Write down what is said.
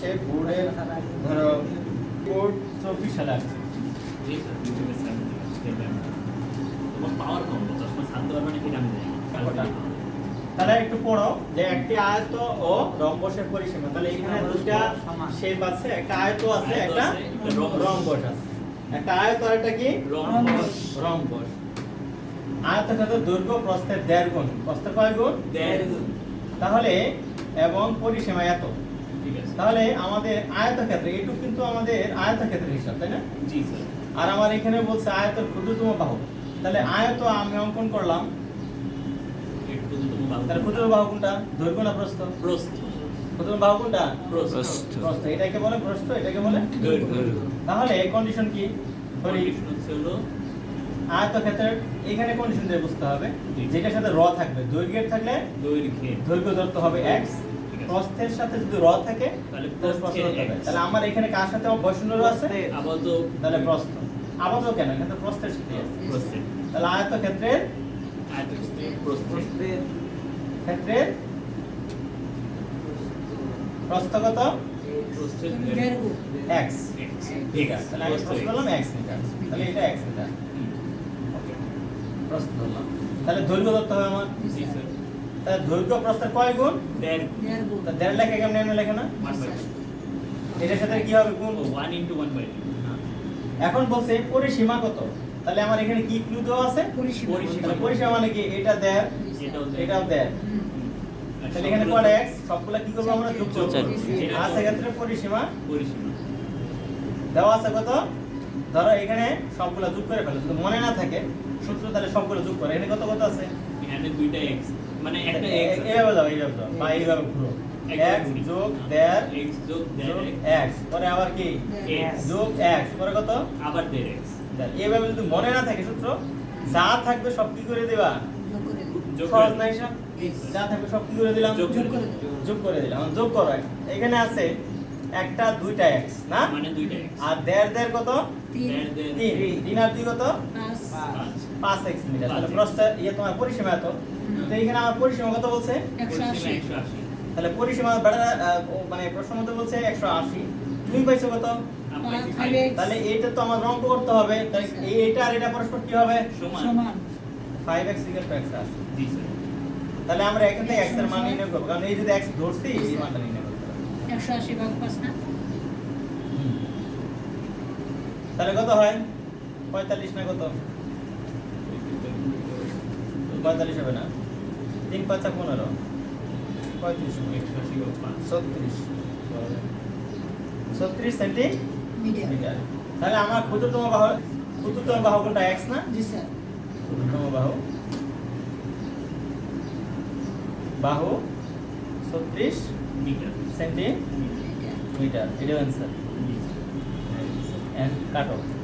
আসছে বোর্ডের ধরো বোর্ড চব্বিশ সালে আসছে। জি স্যার ইউটিউবে স্যার দেখবেন তোমার পাওয়ার কম চশমা ছাড়তে পারবে না এটা আমি জানি না কটা? তাহলে একটু পড়ো যে একটি আয়ত ও রম্বসের পরিসীমা। তাহলে এখানে দুটা শেপ আছে একটা আয়ত আছে একটা রম্বস। আছে। একটা আয়ত আর একটা কি? রম্বস। রম্বস। আয়তক্ষেত্র দৈর্ঘ্য প্রস্থের দেড় গুণ। প্রস্থের কয় গুণ? দেড় গুণ। তাহলে এবং পরিসীমা এত। তাহলে আমাদের আয়তক্ষেত্রে এটুকু কিন্তু আমাদের আয়তক্ষেত্রের হিসাব তাই না? জি স্যার। আর আমার এখানে বলছে আয়তের ক্ষুদ্রতম বাহু। তাহলে আয়ত আমি অঙ্কন করলাম। একটু তাহলে ক্ষুদ্রতম বাহু কোনটা? দৈর্ঘ্য না প্রস্থ? প্রস্থ। ক্ষুদ্রতম বাহু কোনটা? প্রস্থ। প্রস্থ। এটাকে বলে প্রস্থ এটাকে বলে তাহলে কন্ডিশন কি? সরি আয়তক্ষেত্রের এখানে কন্ডিশন দিয়ে বুঝতে হবে। জি। যেটার সাথে র থাকবে দৈর্ঘ্যের থাকলে দৈর্ঘ্যে দৈর্ঘ্য ধরতে হবে আছে। প্রস্থের সাথে যদি র থাকে তাহলে প্রস্থ আমার এখানে কার সাথে বৈষণ্য র আছে? আপাতত তাহলে প্রস্থ। আপাতত কেন? এখানে তো প্রস্থের সাথে আছে। প্রস্থে। তাহলে আয়তক্ষেত্রের আয়তক্ষেত্রের প্রস্থে। ক্ষেত্রের প্রস্থগত প্রস্থের x ঠিক আছে। তাহলে আমি প্রস্থ বললাম x মিটার। তাহলে এটা x মিটার। ওকে। প্রস্থ বললাম তাহলে দৈর্ঘ্য ধরতে হবে আমার। জি স্যার। তাহলে দৈর্ঘ্য প্রস্থের কয় গুণ? দেড় দেড় লেখে কেমন এমন লেখে না? এটার সাথে কি হবে গুণ? ওয়ান ইন্টু ওয়ান বাই এখন বলছে পরিসীমা কত? তাহলে আমার এখানে কি ক্লু দেওয়া আছে? পরিসীমা। পরিসীমা। মানে কি? এটা দেড় এটাও দেড়। তাহলে এখানে কয়টা x? সবগুলা কি করব আমরা? যোগ করব। যোগ করব। আর সেক্ষেত্রে পরিসীমা? পরিসীমা। দেওয়া আছে কত? ধরো এখানে সবগুলা যোগ করে ফেলো। যদি মনে না থাকে সূত্র তাহলে সবগুলো যোগ করে। এখানে কত কত আছে? এখানে দুইটা x মানে একটা x এইভাবে দাও এইভাবে দাও। বা এইভাবে ঘুরো। x যোগ দেড় x যোগ যোগ x পরে আবার কি? X যোগ x পরে কত? আবার দেড় x। এইভাবে যদি মনে না থাকে সূত্র যা থাকবে সব কি করে দিবা? যোগ সহজ করে না হিসাব যা থাকবে সব কি করে দিলাম? যোগ করে যোগ করে দিলাম। যোগ করো। এখানে আছে একটা দুইটা x না? মানে দুইটা x আর দেড় দেড় কত? তিন। তিন। আর দুই কত? পাঁচ। X metre. তাহলে প্রস্থ ইয়ে তোমার পরিসীমা এত। তো এখানে আমার পরিসীমা কত বলছে? একশো আশি। তাহলে পরিসীমা মানে প্রশ্ন মধ্যে বলছে একশো আশি। তুমি পাইছো কত? তাহলে এইটা তো আমার অঙ্ক করতে হবে। তাহলে এই- এইটা আর এটা পরস্পর কি হবে? সমান। ফাইভ এক্স ইকুয়াল টু একশো আশি। তাহলে আমরা এখান থেকে এক্সের মান নির্ণয় করব। কারণ এই যদি এক্স ধরছি এই মানটা নির্ণয় একশো আশি ভাগ পাঁচ না? তাহলে কত হয়? পঁয়তাল্লিশ না কত? পঁয়তাল্লিশ হবে না। তিন পাঁচা পনেরো। পঁয়ত্রিশ। ছত্রিশ। ছত্রিশ সেন্টিমিটার মিডিয়াম। তাহলে আমার ক্ষুদ্রতম বাহু ক্ষুদ্রতম বাহু কোনটা এক্স না? জি স্যার। ক্ষুদ্রতম বাহু। বাহু ছত্রিশ। মিটার সেন্টিমিটার এটা অ্যান্সার অ্যান্ড কাট off.